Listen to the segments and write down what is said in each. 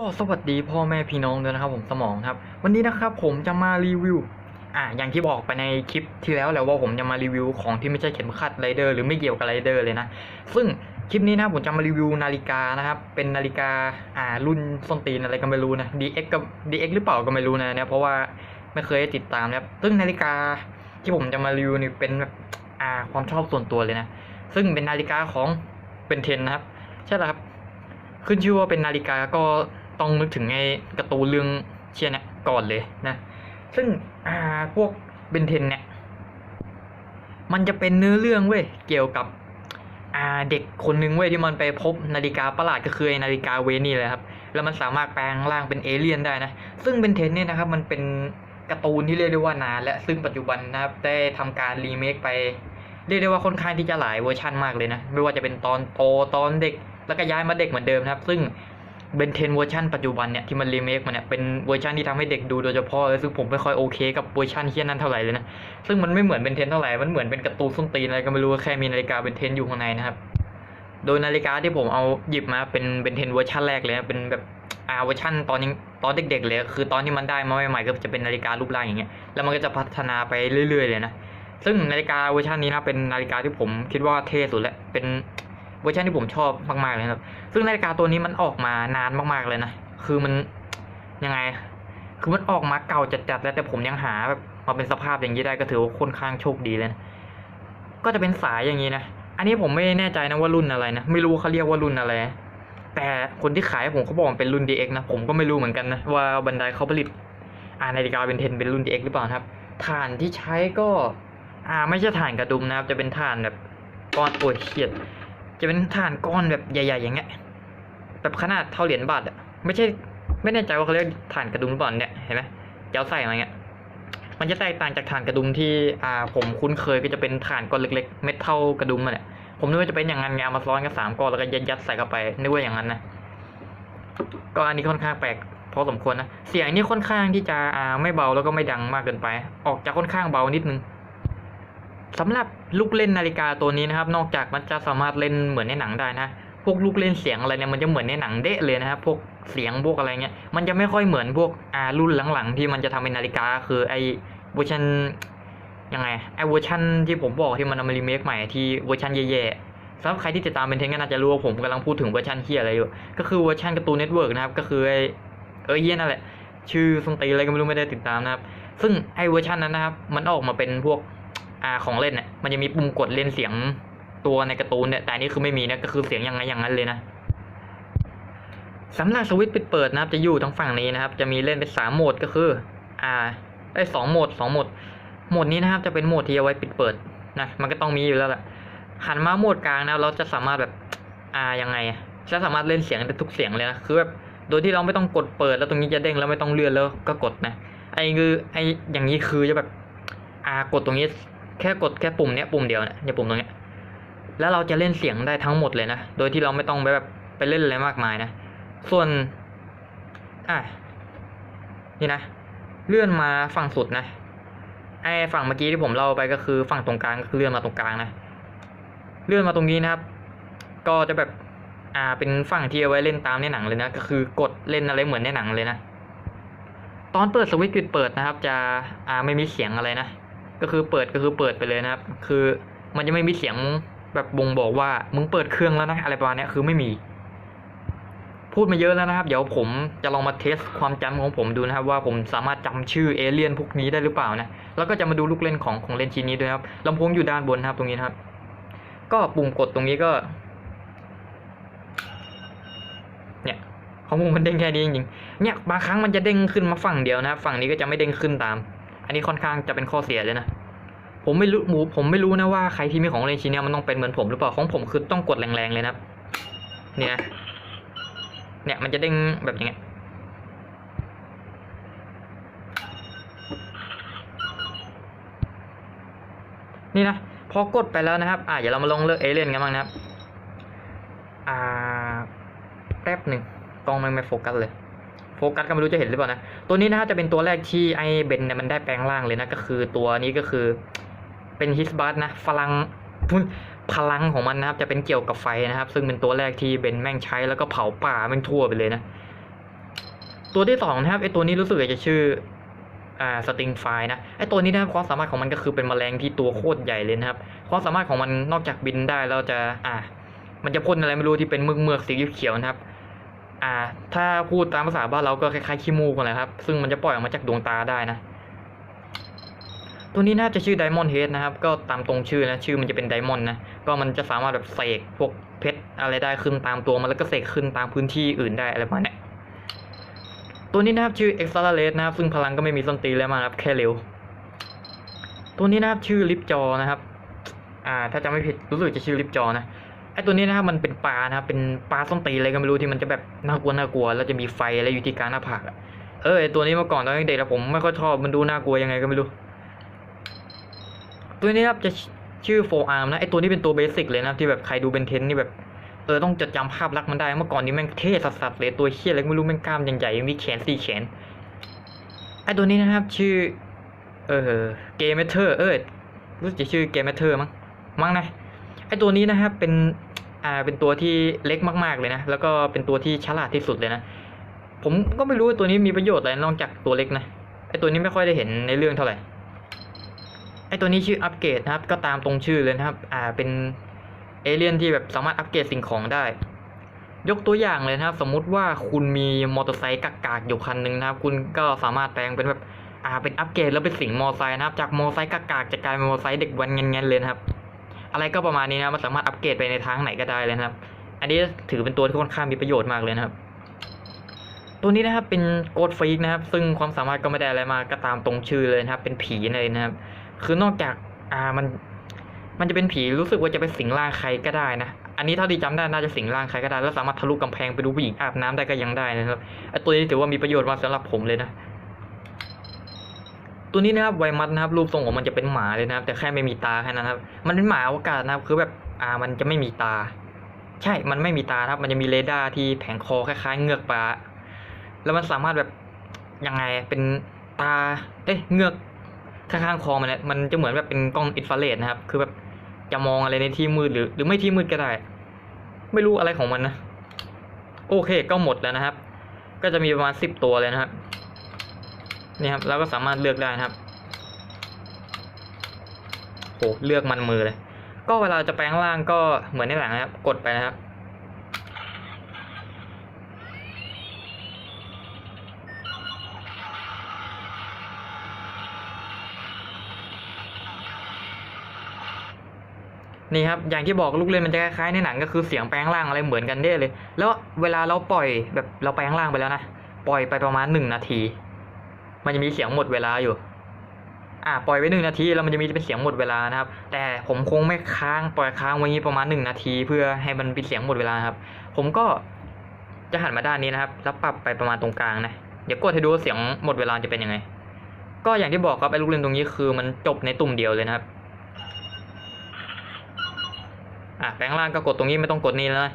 ก็สวัสดีพ่อแม่พี่น้องด้วยนะครับผมสมองครับ วันนี้นะครับผมจะมารีวิวอ่าอย่างที่บอกไปในคลิปที่แล้วแหล้วว่าผมจะมารีวิวของที่ไม่ใช่เข็มขัดไรเดอร์หรือไม่เกี่ยวกับไรเดอร์เลยนะ ซึ่งคลิปนี้นะผมจะมารีวิวนาฬิกานะครับเป็นนาฬิกาอ่ารุ่นส้นตีนอะไรก็ไม่รู้นะ DX กับ DX หรือเปล่าก็ไม่รู้นะเนี่ยเพราะว่าไม่เคยติดตามนะครับซึ่งนาฬิกาที่ผมจะมารีวิวนี่เป็นแบบอ่าความชอบส่วนตัวเลยนะ ซึ่งเป็นนาฬิกาของเบนเทนนะครับใช่แล้วครับขึ้นชื่อว่าเป็นนาฬิกาก็ ต้องนึกถึงไอ้การ์ตูนเรื่องเชียร์เนี่ยก่อนเลยนะ ซึ่งอ่าพวกเบนเทนเนี่ย มันจะเป็นเนื้อเรื่องเว้ยเกี่ยวกับอ่าเด็กคนนึงเว้ยที่มันไปพบนาฬิกาประหลาดก็คือไอ้นาฬิกาเวนี่เลยครับ แล้วมันสามารถแปลงร่างเป็นเอเลี่ยนได้นะ ซึ่งเบนเทนเนี่ยนะครับมันเป็นการ์ตูนที่เรียกได้ว่านานและซึ่งปัจจุบันนะครับได้ทำการรีเมคไปเรียกได้ว่าค่อนข้างที่จะหลายเวอร์ชันมากเลยนะ ไม่ว่าจะเป็นตอนโตตอนเด็กแล้วก็ย้ายมาเด็กเหมือนเดิมนะครับ ซึ่ง เบนเทนเวอร์ชันปัจจุบันเนี่ยที่มันรีเมคมาเนี่ยเป็นเวอร์ชันที่ทำให้เด็กดูโดยเฉพาะเลยซึ่งผมไม่ค่อยโอเคกับเวอร์ชันที่นั้นเท่าไหร่เลยนะ ซึ่งมันไม่เหมือนเบนเทนเท่าไหร่ มันเหมือนเป็นการ์ตูนส้นตีนอะไรก็ไม่รู้แค่มีนาฬิกาเบนเทนอยู่ข้างในนะครับ โดยนาฬิกาที่ผมเอาหยิบมาเป็นเบนเทนเวอร์ชันแรกเลยนะเป็นแบบอาเวอร์ชันตอนยังตอนเด็กๆเลยคือตอนที่มันได้มาใหม่ๆก็จะเป็นนาฬิการูปร่างอย่างเงี้ยแล้วมันก็จะพัฒนาไปเรื่อยๆเลยนะซึ่งนาฬิกาเวอร์ชันนี้นะเป็นนาฬิกาที่ผมคิดว่าเท่สุดแล้วเป็น วอร์ชันที่ผมชอบมากๆเลยครับ ซึ่งนาฬิกาตัวนี้มันออกมานานมากๆเลยนะ คือมันยังไง คือมันออกมาเก่าจัดๆแล้วแต่ผมยังหาแบบมาเป็นสภาพอย่างนี้ได้ก็ถือว่าค่อนข้างโชคดีเลยนะก็จะเป็นสายอย่างนี้นะ อันนี้ผมไม่แน่ใจนะว่ารุ่นอะไรนะ ไม่รู้เขาเรียกว่ารุ่นอะไร แต่คนที่ขายผมเขาบอกเป็นรุ่น DX นะ ผมก็ไม่รู้เหมือนกันนะว่าบันไดเขาผลิตอ่านาฬิกาเป็นเทนเป็นรุ่น DX หรือเปล่าครับ ฐานที่ใช้ก็ อ่าไม่ใช่ฐานกระดุมนะครับ จะเป็นฐานแบบก้อนโอ้ยเขียด จะเป็นฐานก้อนแบบใหญ่ ๆ อย่างเงี้ย แบบขนาดเท่าเหรียญบาทอะไม่ใช่ ไม่แน่ใจว่าเขาเรียกฐานกระดุมหรือเปล่าเนี่ยเห็นไหมเจ้าใส่มาเงี้ย มันจะแตกต่างจากฐานกระดุมที่อ่าผมคุ้นเคยก็จะเป็นฐานก้อนเล็ก ๆ เม็ดเท่ากระดุมมันเนี่ยผมนึกว่าจะเป็นอย่างนั้นไงเอามาซ้อนกันสามก้อนแล้วก็ยัดยัดๆใส่เข้าไปนึกว่าอย่างนั้นนะก็อันนี้ค่อนข้างแปลกพอสมควรนะเสียงนี่ค่อนข้างที่จะอ่าไม่เบาแล้วก็ไม่ดังมากเกินไป ออกจะค่อนข้างเบานิดนึง สำหรับลูกเล่นนาฬิกาตัวนี้นะครับ นอกจากมันจะสามารถเล่นเหมือนในหนังได้นะพวกลูกเล่นเสียงอะไรเนี่ยมันจะเหมือนในหนังเดะเลยนะครับพวกเสียงพวกอะไรเงี้ยมันจะไม่ค่อยเหมือนพวกอารุ่นหลังๆ ที่มันจะทำเป็นนาฬิกา คือไอเวอร์ชันยังไงไอเวอร์ชันที่ผมบอกที่มันมารีเมคใหม่ที่เวอร์ชันแย่ๆสำหรับใครที่ติดตามเป็นเทนก็น่าจะรู้ว่าผมกำลังพูดถึงเวอร์ชันเฮียอะไรอยู่ก็คือเวอร์ชันการ์ตูนเน็ตเวิร์กนะครับก็คือไอเออเฮียนั่นแหละ ชื่อสนตีอะไรก็ไม่รู้ไม่ได้ติดตามนะครับซึ่งไอเวอร์ชันนั้นนะครับมันออกมาเป็นพวก อ่าของเล่นเนี่ยมันจะมีปุ่มกดเล่นเสียงตัวในการ์ตูนเนี่ยแต่นนี้คือไม่มีนะก็คือเสียงยังไงอย่างนั้นเลยนะสำหรับสวิตช์ปิดเปิดนะครับจะอยู่ทางฝั่งนี้นะครับ จะมีเล่นเป็นสามโหมดก็คืออ่าไอ้สองโหมดสองโหมดโหมดนี้นะครับจะเป็นโหมดที่เอาไว้ปิดเปิดนะมันก็ต้องมีอยู่แล้วแหละหันมาโหมดกลางนะครับเราจะสามารถแบบอ่ายังไงจะสามารถเล่นเสียงได้ทุกเสียงเลยนะคือแบบโดยที่เราไม่ต้องกดเปิดแล้วตรงนี้จะเด้งแล้วไม่ต้องเลื่อนแล้วก็กดนะไอ้คือไอ้อย่างนี้คือจะแบบอ่ากดตรงนี้ แค่กดแค่ปุ่มเนี้ยปุ่มเดียวเนี่ยเนี่ยปุ่มตรงเนี้ยแล้วเราจะเล่นเสียงได้ทั้งหมดเลยนะ โดยที่เราไม่ต้องไปแบบไปเล่นอะไรมากมายนะ ส่วน อะ นี่นะ เลื่อนมาฝั่งสุดนะ ไอฝั่งเมื่อกี้ที่ผมเล่าไปก็คือฝั่งตรงกลางก็คือเลื่อนมาตรงกลางนะ เลื่อนมาตรงนี้นะครับ ก็จะแบบ อ่า เป็นฝั่งที่เอาไว้เล่นตามในหนังเลยนะ ก็คือกดเล่นอะไรเหมือนในหนังเลยนะ ตอนเปิดสวิตช์ปิดเปิดนะครับ จะ อ่า ไม่มีเสียงอะไรนะ ก็คือเปิดก็คือเปิดไปเลยนะครับ คือมันจะไม่มีเสียงแบบบ่งบอกว่ามึงเปิดเครื่องแล้วนะอะไรประมาณนี้คือไม่มี พูดมาเยอะแล้วนะครับ เดี๋ยวผมจะลองมาเทสความจำของผมดูนะครับ ว่าผมสามารถจำชื่อเอเลี่ยนพวกนี้ได้หรือเปล่านะแล้วก็จะมาดูลูกเล่นของของเล่นชิ้นนี้ด้วยครับลำโพงอยู่ด้านบนนะครับตรงนี้นครับ ก็ปุ่มกดตรงนี้ก็ เนี่ยของผมมันเด้งแค่นี้จริงๆเนี่ยบางครั้งมันจะเด้งขึ้นมาฝั่งเดียวนะครับฝั่งนี้ก็จะไม่เด้งขึ้นตาม อันนี้ค่อนข้างจะเป็นข้อเสียเลยนะ ผมไม่รู้หมูผมไม่รู้นะว่าใครที่มีของเล่นชิ้นนี้มันต้องเป็นเหมือนผมหรือเปล่าของผมคือต้องกดแรงๆเลยนะครับเนี่ย เนี่ยมันจะเด้งแบบอย่างเงี้ยนี่นะพอกดไปแล้วนะครับ อ่าเดี๋ยวเรามาลองเลือกเอเลี่ยนกันบ้างนะครับ อ่า แป๊บหนึ่งกล้องไม่ไม่โฟกัสเลย โฟกัสก็ไม่รู้จะเห็นหรือเปล่านะ ตัวนี้นะครับจะเป็นตัวแรกที่ไอเบนเนี่ยมันได้แปลงร่างเลยนะ ก็คือตัวนี้ก็คือเป็นฮิสบัสนะพลังพลังของมันนะครับ จะเป็นเกี่ยวกับไฟนะครับ ซึ่งเป็นตัวแรกที่เบนแม่งใช้แล้วก็เผาป่าแม่งทั่วไปเลยนะ ตัวที่สองนะครับไอตัวนี้รู้สึกจะชื่ออ่าสติงไฟนะไอตัวนี้นะครับความสามารถของมันก็คือเป็นแมลงที่ตัวโคตรใหญ่เลยนะครับความสามารถของมันนอกจากบินได้แล้วจะอ่า มันจะพ่นอะไรไม่รู้ที่เป็นมือกเมือกๆสีเขียวนะครับ อ่า ถ้าพูดตามภาษาบ้านเราก็คล้ายๆขี้มูกกันแหละครับ ซึ่งมันจะปล่อยออกมาจากดวงตาได้นะ ตัวนี้น่าจะชื่อไดมอนด์เฮดนะครับ ก็ตามตรงชื่อนะ ชื่อมันจะเป็นไดมอนด์นะ ก็มันจะสามารถแบบเสกพวกเพชรอะไรได้ขึ้นตามตัวมันแล้วก็เสกขึ้นตามพื้นที่อื่นได้อะไรประมาณเนี้ยตัวนี้นะครับชื่อ e x a l e r a t e นะครับ ซึ่งพลังก็ไม่มีส้นตีแล้วมาครับแค่เร็ว ตัวนี้นะครับชื่อลิปจอนะครับ อ่า ถ้าจำไม่ผิดรู้สึกจะชื่อลิปจอนะ ไอตัวนี้นะครับมันเป็นปลานะครับเป็นปลาส้นตีอะไรก็ไม่รู้ที่มันจะแบบน่ากลัวน่ากลัวแล้วจะมีไฟอะไรอยู่ที่กลางหน้าผากเออไอตัวนี้เมื่อก่อนตอนเด็กๆผมไม่ค่อยชอบมันดูน่ากลัวยังไงก็ไม่รู้ ตัวนี้นะครับจะชื่อโฟอาร์มนะไอตัวนี้เป็นตัวเบสิกเลยนะที่แบบใครดูเบนเทนนี่แบบเออต้องจดจำภาพลักษณ์มันได้เมื่อก่อนนี้แม่งเท่สัสๆเลยตัวเฮี้ยอะไรก็ไม่รู้แม่งกล้ามใหญ่ๆมีแขนสี่แขนไอตัวนี้นะครับชื่อเออเกมเมเทอร์เออรู้สึกชื่อเกมเทอร์มั้งมั้งนะไอตัวนี้นะครับเป็น อ่าเป็นตัวที่เล็กมากๆเลยนะ แล้วก็เป็นตัวที่ฉลาดที่สุดเลยนะ ผมก็ไม่รู้ว่าตัวนี้มีประโยชน์อะไรนอกจากตัวเล็กนะ ไอตัวนี้ไม่ค่อยได้เห็นในเรื่องเท่าไหร่ ไอตัวนี้ชื่ออัปเกรดนะครับ ก็ตามตรงชื่อเลยนะครับ อ่า เป็นเอเลี่ยนที่แบบสามารถอัปเกรดสิ่งของได้ ยกตัวอย่างเลยนะครับ สมมุติว่าคุณมีมอเตอร์ไซค์กากๆอยู่คันหนึ่งนะครับ คุณก็สามารถแปลงเป็นแบบ อ่า เป็นอัปเกรดแล้วเป็นสิ่งมอเตอร์ไซค์นะครับ จากมอเตอร์ไซค์กากๆจะกลายเป็นมอเตอร์ไซค์เด็กวันเงี้ยเลยนะครับ อะไรก็ประมาณนี้นะมันสามารถอัปเกรดไปในทางไหนก็ได้เลยนะครับ อันนี้ถือเป็นตัวที่ค่อนข้างมีประโยชน์มากเลยนะครับ ตัวนี้นะครับเป็นโกดฟีกนะครับ ซึ่งความสามารถก็ไม่ได้อะไรมากก็ตามตรงชื่อเลยนะครับ เป็นผีเลยนะครับ คือนอกจากอ่ามันมันจะเป็นผีรู้สึกว่าจะไปสิงร่างใครก็ได้นะ อันนี้เท่าที่จำได้น่าจะสิงร่างใครก็ได้ แล้วสามารถทะลุกำแพงไปดูผู้หญิงอาบน้ำได้ก็ยังได้นะครับไอตัวนี้ถือว่ามีประโยชน์มากสำหรับผมเลยนะ ตัวนี้นะครับไวมัสนะครับรูปทรงของมันจะเป็นหมาเลยนะครับ แต่แค่ไม่มีตาแค่นั้นครับ มันเป็นหมาอวกาศนะครับ คือแบบอ่ามันจะไม่มีตา ใช่ มันไม่มีตาครับ มันจะมีเรดาร์ที่แผงคอคล้ายๆเงือกปลาแล้วมันสามารถแบบยังไงเป็นตาเอ้ยเงือกข้างๆคอมันเนี่ยมันจะเหมือนแบบเป็นกล้องอินฟราเรดนะครับ คือแบบจะมองอะไรในที่มืดหรือ หรือไม่ที่มืดก็ได้ ไม่รู้อะไรของมันนะ โอเคก็หมดแล้วนะครับ ก็จะมีประมาณสิบตัวเลยนะครับ นี่ครับเราก็สามารถเลือกได้นะครับโหเลือกมันมือเลย ก็เวลาจะแปลงร่างก็เหมือนในหลังนะครับ กดไปนะครับ นี่ครับ อย่างที่บอกลูกเล่นมันจะคล้ายๆในหนังก็คือเสียงแปลงร่างอะไรเหมือนกันได้เลย แล้วเวลาเราปล่อยแบบเราแปลงร่างไปแล้วนะ ปล่อยไปประมาณหนึ่งนาที มันจะมีเสียงหมดเวลาอยู่ อ่าปล่อยไว้หนึ่งนาทีแล้วมันจะมีเป็นเสียงหมดเวลานะครับ แต่ผมคงไม่ค้างปล่อยค้างไว้งี้ประมาณหนึ่งนาที เพื่อให้มันเป็นเสียงหมดเวลาครับ ผมก็จะหันมาด้านนี้นะครับ แล้วปรับไปประมาณตรงกลางนะ เดี๋ยวกดให้ดูว่าเสียงหมดเวลาจะเป็นยังไง ก็อย่างที่บอกครับไอ้ลูกเล่นตรงนี้คือมันจบในตุ่มเดียวเลยนะครับ อะแปลงร่างก็กดตรงนี้ไม่ต้องกดนี่แล้วนะ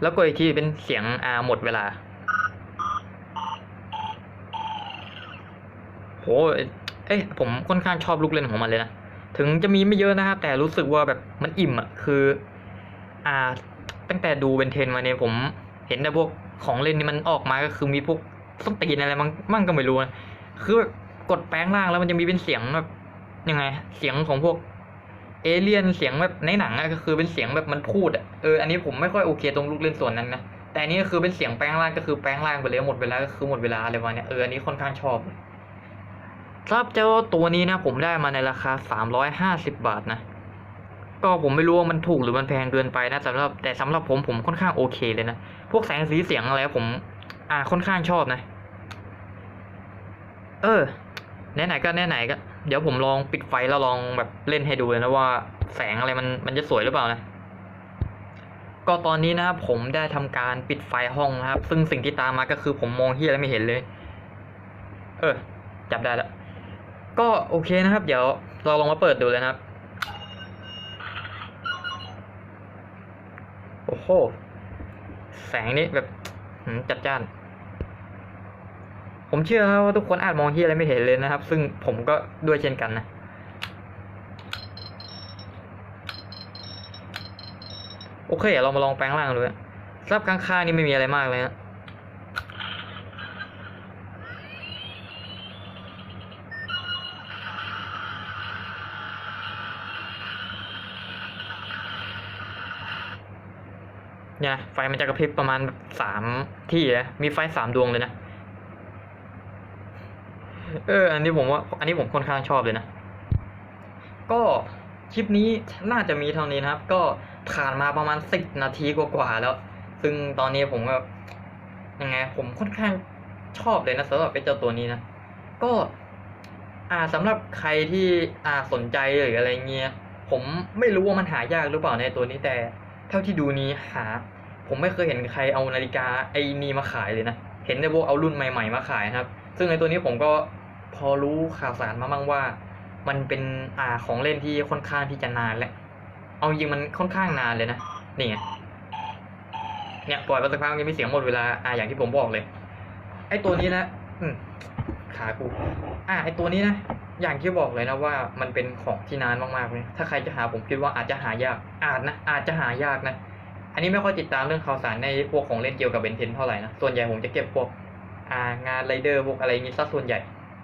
แล้วกดอีกทีเป็นเสียงอาหมดเวลาโหเอ้ยผมค่อนข้างชอบลูกเล่นของมันเลยนะ ถึงจะมีไม่เยอะนะครับแต่รู้สึกว่าแบบมันอิ่มอะคืออ่าตั้งแต่ดูเบนเทนมาเนี่ยผมเห็นแต่พวกของเล่นนี่มันออกมาก็คือมีพวกส้นตีนอะไรมั่งมั่งก็ไม่รู้นะคือกดแปลงร่างแล้วมันจะมีเป็นเสียงแบบยังไง เสียงของพวก เอเลี่ยนเสียงแบบในหนังอะก็คือเป็นเสียงแบบมันพูดอะเอออันนี้ผมไม่ค่อยโอเคตรงลูกเล่นส่วนนั้นนะแต่อันนี้ก็คือเป็นเสียงแปลงร่างก็คือแปลงร่างไปเลยหมดเวลาก็คือหมดเวลาอะไรวะเนี่ยเอออันนี้ค่อนข้างชอบทราบเจ้าตัวนี้นะผมได้มาในราคาสามร้อยห้าสิบบาทนะก็ผมไม่รู้ว่ามันถูกหรือมันแพงเกินไปนะสำหรับแต่สำหรับผมผมค่อนข้างโอเคเลยนะพวกแสงสีเสียงอะไรผมอ่าค่อนข้างชอบนะ เออไหนๆก็ไหนๆก็ เดี๋ยวผมลองปิดไฟแล้วลองแบบเล่นให้ดูเลยนะว่าแสงอะไรมันมันจะสวยหรือเปล่านะก็ตอนนี้นะครับผมได้ทำการปิดไฟห้องนะครับ ซึ่งสิ่งที่ตามมาก็คือผมมองที่อะไรไม่เห็นเลย เออ จับได้แล้วก็โอเคนะครับ เดี๋ยวเราลองมาเปิดดูเลยนะครับ โอ้โห แสงนี้แบบจัดจ้าน ผมเชื่อครับว่าทุกคนอาจมองที่อะไรไม่เห็นเลยนะครับ ซึ่งผมก็ด้วยเช่นกันนะ โอเค เรามาลองแปลงร่างดูนะสำหรับข้างๆนี่ไม่มีอะไรมากเลยนะเนี่ยไฟมันจะกระพริบประมาณสามที่นะมีไฟสามดวงเลยนะ เออ อันนี้ผมว่า อันนี้ผมค่อนข้างชอบเลยนะ ก็คลิปนี้น่าจะมีเท่านี้นะครับ ก็ผ่านมาประมาณสิบนาทีกว่าๆแล้ว ซึ่งตอนนี้ผมก็ยังไง ผมค่อนข้างชอบเลยนะสำหรับไอ้เจ้าตัวนี้นะ ก็ อ่าสำหรับใครที่อ่าสนใจหรืออะไรเงี้ย ผมไม่รู้ว่ามันหายากหรือเปล่าในตัวนี้แต่ เท่าที่ดูนี้หา ผมไม่เคยเห็นใครเอานาฬิกาไอ้นี้มาขายเลยนะ เห็นในพวกเอารุ่นใหม่ ๆ มาขายนะครับ ซึ่งในตัวนี้ผมก็ อรู้ข่าวสารมาบ้างว่า มันเป็นอ่าของเล่นที่ค่อนข้างที่จะนานแล้วเอาจริงมันค่อนข้างนานเลยนะนี่ไงเนี่ยปล่อยไปสักพักยังมีเสียงหมดเวลาอ่าอย่างที่ผมบอกเลย ไอ้ตัวนี้นะอืมขากูอ่าไอ้ตัวนี้นะอย่างที่บอกเลยนะว่ามันเป็นของที่นานมากๆเลยถ้าใครจะหาผมคิดว่าอาจจะหายากอาจนะอาจจะหายากนะอันนี้ไม่ค่อยติดตามเรื่องข่าวสารในพวกของเล่นเกี่ยวกับเบนเทนเท่าไหร่นะส่วนใหญ่ผมจะเก็บพวกอ่างานไรเดอร์พวกอะไรอย่างงี้ซะส่วนใหญ่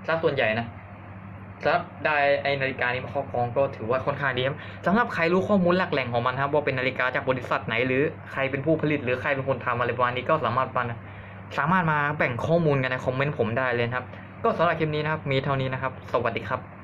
ซะส่วนใหญ่นะสำหรับได้ไอนาฬิกานี้มาครอบครองก็ถือว่าค่อนข้างดีครับสำหรับใครรู้ข้อมูลหลักแหล่งของมันครับว่าเป็นนาฬิกาจากบริษัทไหนหรือใครเป็นผู้ผลิตหรือใครเป็นคนทำอะไรประมาณนี้ก็สามารถมาสามารถมาแบ่งข้อมูลกันในคอมเมนต์ผมได้เลยครับ ก็สำหรับคลิปนี้นะครับมีเท่านี้นะครับ สวัสดีครับ